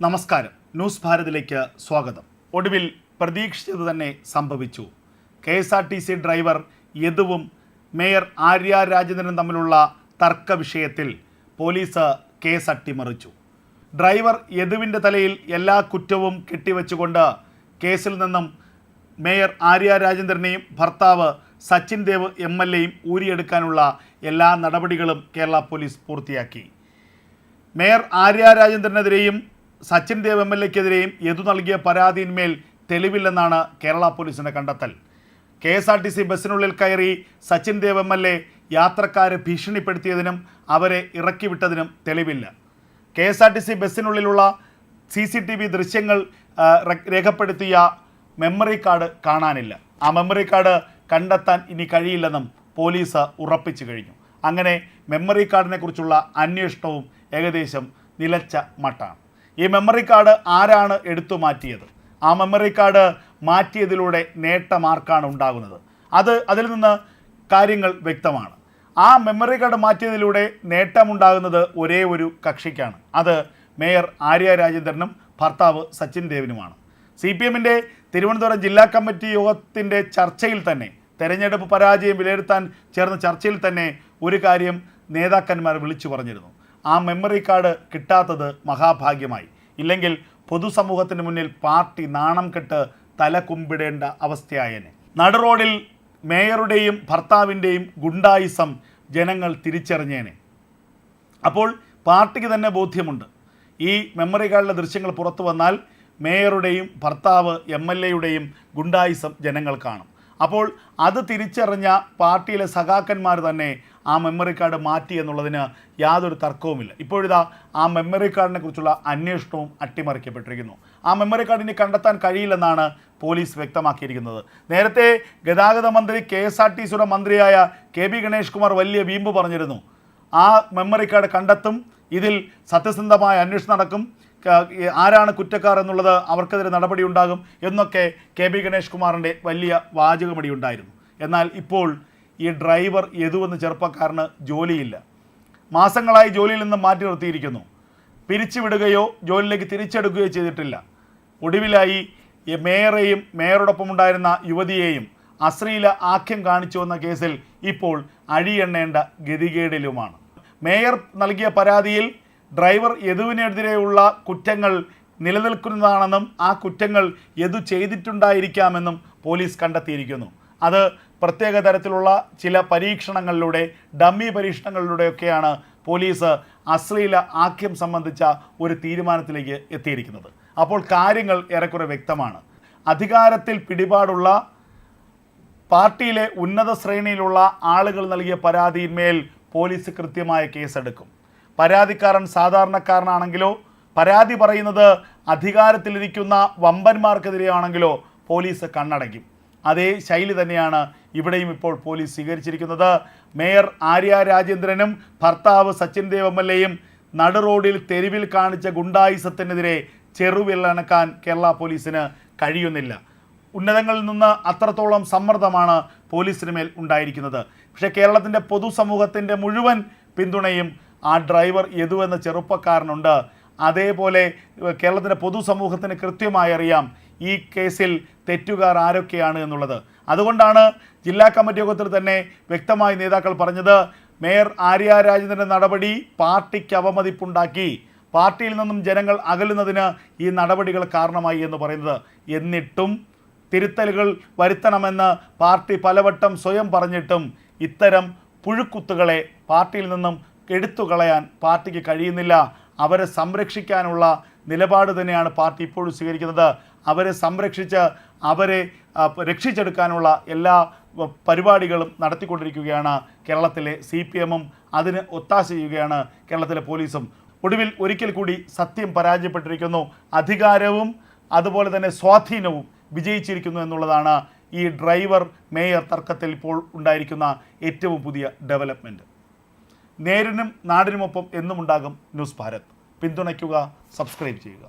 നമസ്കാരം. ന്യൂസ് ഭാരതിലേക്ക് സ്വാഗതം. ഒടുവിൽ പ്രതീക്ഷിച്ചത് തന്നെ സംഭവിച്ചു. K S R T C driver യദുവും mayor Arya രാജേന്ദ്രനും തമ്മിലുള്ള തർക്ക വിഷയത്തിൽ പോലീസ് കേസ് അട്ടിമറിച്ചു. ഡ്രൈവർ യദുവിന്റെ തലയിൽ എല്ലാ കുറ്റവും കെട്ടിവെച്ചുകൊണ്ട് കേസിൽ നിന്നും മേയർ ആര്യ രാജേന്ദ്രനെയും ഭർത്താവ് സച്ചിൻ ദേവ് എം എൽ എയും ഊരിയെടുക്കാനുള്ള എല്ലാ നടപടികളും കേരള പോലീസ് പൂർത്തിയാക്കി. മേയർ ആര്യ രാജേന്ദ്രനെതിരെയും സച്ചിൻ ദേവ് എം എൽ എക്കെതിരെയും യദു നൽകിയ പരാതിയിന്മേൽ തെളിവില്ലെന്നാണ് കേരള പോലീസിന്റെ കണ്ടെത്തൽ. K S R T C ബസ്സിനുള്ളിൽ കയറി Sachin Dev M L A യാത്രക്കാരെ ഭീഷണിപ്പെടുത്തിയതിനും അവരെ ഇറക്കിവിട്ടതിനും തെളിവില്ല. K S R T C ബസ്സിനുള്ളിലുള്ള C C T V ദൃശ്യങ്ങൾ രേഖപ്പെടുത്തിയ മെമ്മറി കാർഡ് കാണാനില്ല. ആ മെമ്മറി കാർഡ് കണ്ടെത്താൻ ഇനി കഴിയില്ലെന്നും പോലീസ് ഉറപ്പിച്ചു കഴിഞ്ഞു. അങ്ങനെ മെമ്മറി കാർഡിനെക്കുറിച്ചുള്ള അന്വേഷണവും ഏകദേശം നിലച്ച മട്ടാണ്. ഈ മെമ്മറി കാർഡ് ആരാണ് എടുത്തു മാറ്റിയത്? ആ മെമ്മറി കാർഡ് മാറ്റിയതിലൂടെ നേട്ടം ആർക്കാണ് ഉണ്ടാകുന്നത്. അത് അതിൽ നിന്ന് കാര്യങ്ങൾ വ്യക്തമാണ്. ആ മെമ്മറി കാർഡ് മാറ്റിയതിലൂടെ നേട്ടമുണ്ടാകുന്നത് ഒരേ ഒരു കക്ഷിക്കാണ്. അത് മേയർ ആര്യ രാജേന്ദ്രനും ഭർത്താവ് സച്ചിൻ ദേവിനുമാണ്. സി പി എമ്മിന്റെ തിരുവനന്തപുരം ജില്ലാ കമ്മിറ്റി യോഗത്തിന്റെ ചർച്ചയിൽ തന്നെ തെരഞ്ഞെടുപ്പ് പരാജയം വിലയിരുത്താൻ ചേർന്ന ചർച്ചയിൽ തന്നെ ഒരു കാര്യം നേതാക്കന്മാർ വിളിച്ചു പറഞ്ഞിരുന്നു. ആ മെമ്മറി കാർഡ് കിട്ടാത്തത് മഹാഭാഗ്യമായി. ഇല്ലെങ്കിൽ പൊതുസമൂഹത്തിന് മുന്നിൽ പാർട്ടി നാണം കെട്ട് തല കുമ്പിടേണ്ട അവസ്ഥയായനെ. നടുറോഡിൽ മേയറുടെയും ഭർത്താവിന്റെയും ഗുണ്ടായിസം ജനങ്ങൾ തിരിച്ചറിഞ്ഞേനെ. അപ്പോൾ പാർട്ടിക്ക് തന്നെ ബോധ്യമുണ്ട്. ഈ മെമ്മറി കാർഡിലെ ദൃശ്യങ്ങൾ പുറത്തു വന്നാൽ മേയറുടെയും ഭർത്താവ് എം എൽ എയുടെയും ഗുണ്ടായിസം ജനങ്ങൾ കാണും. അപ്പോൾ അത് തിരിച്ചറിഞ്ഞ പാർട്ടിയിലെ സഖാക്കന്മാർ തന്നെ ആ മെമ്മറി കാർഡ് മാറ്റി എന്നുള്ളതിന് യാതൊരു തർക്കവുമില്ല. ഇപ്പോഴിതാ ആ മെമ്മറി കാർഡിനെ കുറിച്ചുള്ള അന്വേഷണവും അട്ടിമറിക്കപ്പെട്ടിരിക്കുന്നു. ആ മെമ്മറി കാർഡ് ഇനി കണ്ടെത്താൻ കഴിയില്ലെന്നാണ് പോലീസ് വ്യക്തമാക്കിയിരിക്കുന്നത്. നേരത്തെ ഗതാഗത മന്ത്രി കെ എസ് ആർ ടി സിയുടെ മന്ത്രിയായ കെ ബി ഗണേഷ് കുമാർ വലിയ വീമ്പ് പറഞ്ഞിരുന്നു. ആ മെമ്മറി കാർഡ് കണ്ടെത്തും ഇതിൽ സത്യസന്ധമായ അന്വേഷണം നടക്കും. ആരാണ് കുറ്റക്കാർ എന്നുള്ളത് അവർക്കെതിരെ നടപടി ഉണ്ടാകും എന്നൊക്കെ കെ ബി ഗണേഷ് കുമാറിന്റെ വലിയ വാചകമടി ഉണ്ടായിരുന്നു എന്നാൽ ഇപ്പോൾ ഈ ഡ്രൈവർ യദുവെന്ന ചെറുപ്പക്കാരന് ജോലിയില്ല. മാസങ്ങളായി ജോലിയിൽ നിന്ന് മാറ്റി നിർത്തിയിരിക്കുന്നു. പിരിച്ചുവിടുകയോ ജോലിയിലേക്ക് തിരിച്ചെടുക്കുകയോ ചെയ്തിട്ടില്ല. ഒടുവിലായി മേയറേയും മേയറോടൊപ്പം ഉണ്ടായിരുന്ന യുവതിയെയും അശ്രീല ആഖ്യം കാണിച്ചു എന്ന കേസിൽ ഇപ്പോൾ അഴിയെണ്ണേണ്ട ഗതികേടിലുമാണ്. മേയർ നൽകിയ പരാതിയിൽ ഡ്രൈവർ യദുവിനെതിരെയുള്ള കുറ്റങ്ങൾ നിലനിൽക്കുന്നതാണെന്നും ആ കുറ്റങ്ങൾ യദു ചെയ്തിട്ടുണ്ടായിരിക്കാമെന്നും പോലീസ് കണ്ടെത്തിയിരിക്കുന്നു. അത് പ്രത്യേക തരത്തിലുള്ള ചില പരീക്ഷണങ്ങളിലൂടെ ഡമ്മി പരീക്ഷണങ്ങളിലൂടെയൊക്കെയാണ് പോലീസ് അശ്ലീല ആക്യം സംബന്ധിച്ച ഒരു തീരുമാനത്തിലേക്ക് എത്തിയിരിക്കുന്നത്. അപ്പോൾ കാര്യങ്ങൾ ഏറെക്കുറെ വ്യക്തമാണ്. അധികാരത്തിൽ പിടിപാടുള്ള പാർട്ടിയിലെ ഉന്നത ശ്രേണിയിലുള്ള ആളുകൾ നൽകിയ പരാതിയിന്മേൽ പോലീസ് കൃത്യമായ കേസെടുക്കും. പരാതിക്കാരൻ സാധാരണക്കാരനാണെങ്കിലോ പരാതി പറയുന്നത് അധികാരത്തിലിരിക്കുന്ന വമ്പന്മാർക്കെതിരെയാണെങ്കിലോ പോലീസ് കണ്ണടയ്ക്കും. അതേ ശൈലി തന്നെയാണ് ഇവിടെയും ഇപ്പോൾ പോലീസ് സ്വീകരിച്ചിരിക്കുന്നത്. മേയർ ആര്യ രാജേന്ദ്രനും ഭർത്താവ് സച്ചിൻ ദേവ് എം എൽ എയും നടുറോഡിൽ തെരുവിൽ കാണിച്ച ഗുണ്ടായുസത്തിനെതിരെ ചെറുവിലണക്കാൻ കേരള പോലീസിന് കഴിയുന്നില്ല. ഉന്നതങ്ങളിൽ നിന്ന് അത്രത്തോളം സമ്മർദ്ദമാണ് പോലീസിന് മേൽ ഉണ്ടായിരിക്കുന്നത്. പക്ഷേ കേരളത്തിന്റെ പൊതുസമൂഹത്തിന്റെ മുഴുവൻ പിന്തുണയും ആ ഡ്രൈവർ യദു എന്ന ചെറുപ്പക്കാരനുണ്ട്. അതേപോലെ കേരളത്തിന്റെ പൊതുസമൂഹത്തിന് കൃത്യമായി അറിയാം. ഈ കേസിൽ തെറ്റുകാർ ആരൊക്കെയാണ് എന്നുള്ളത്. അതുകൊണ്ടാണ് ജില്ലാ കമ്മിറ്റി യോഗത്തിൽ തന്നെ വ്യക്തമായി നേതാക്കൾ പറഞ്ഞത് മേയർ ആര്യ രാജേന്ദ്രന്റെ നടപടി പാർട്ടിക്ക് അവമതിപ്പുണ്ടാക്കി പാർട്ടിയിൽ നിന്നും ജനങ്ങൾ അകലുന്നതിന് ഈ നടപടികൾ കാരണമായി എന്ന് പറയുന്നത്. എന്നിട്ടും തിരുത്തലുകൾ വരുത്തണമെന്ന് പാർട്ടി പലവട്ടം സ്വയം പറഞ്ഞിട്ടും ഇത്തരം പുഴുക്കുത്തുകളെ പാർട്ടിയിൽ നിന്നും എടുത്തു കളയാൻ പാർട്ടിക്ക് കഴിയുന്നില്ല. അവരെ സംരക്ഷിക്കാനുള്ള നിലപാട് തന്നെയാണ് പാർട്ടി ഇപ്പോഴും സ്വീകരിക്കുന്നത്. അവരെ സംരക്ഷിച്ച് അവരെ രക്ഷിച്ചെടുക്കാനുള്ള എല്ലാ പരിപാടികളും നടത്തിക്കൊണ്ടിരിക്കുകയാണ് കേരളത്തിലെ സി പി എമ്മും. അതിന് ഒത്താശ ചെയ്യുകയാണ് കേരളത്തിലെ പോലീസും. ഒടുവിൽ ഒരിക്കൽ കൂടി സത്യം പരാജയപ്പെട്ടിരിക്കുന്നു. അധികാരവും അതുപോലെ തന്നെ സ്വാധീനവും വിജയിച്ചിരിക്കുന്നു എന്നുള്ളതാണ് ഈ ഡ്രൈവർ മേയർ തർക്കത്തിൽ ഇപ്പോൾ ഉണ്ടായിരിക്കുന്ന ഏറ്റവും പുതിയ ഡെവലപ്മെന്റ് നേരിനും നാടിനുമൊപ്പം എന്നുമുണ്ടാകും ന്യൂസ് ഭാരത്. പിന്തുണയ്ക്കുക സബ്സ്ക്രൈബ് ചെയ്യുക.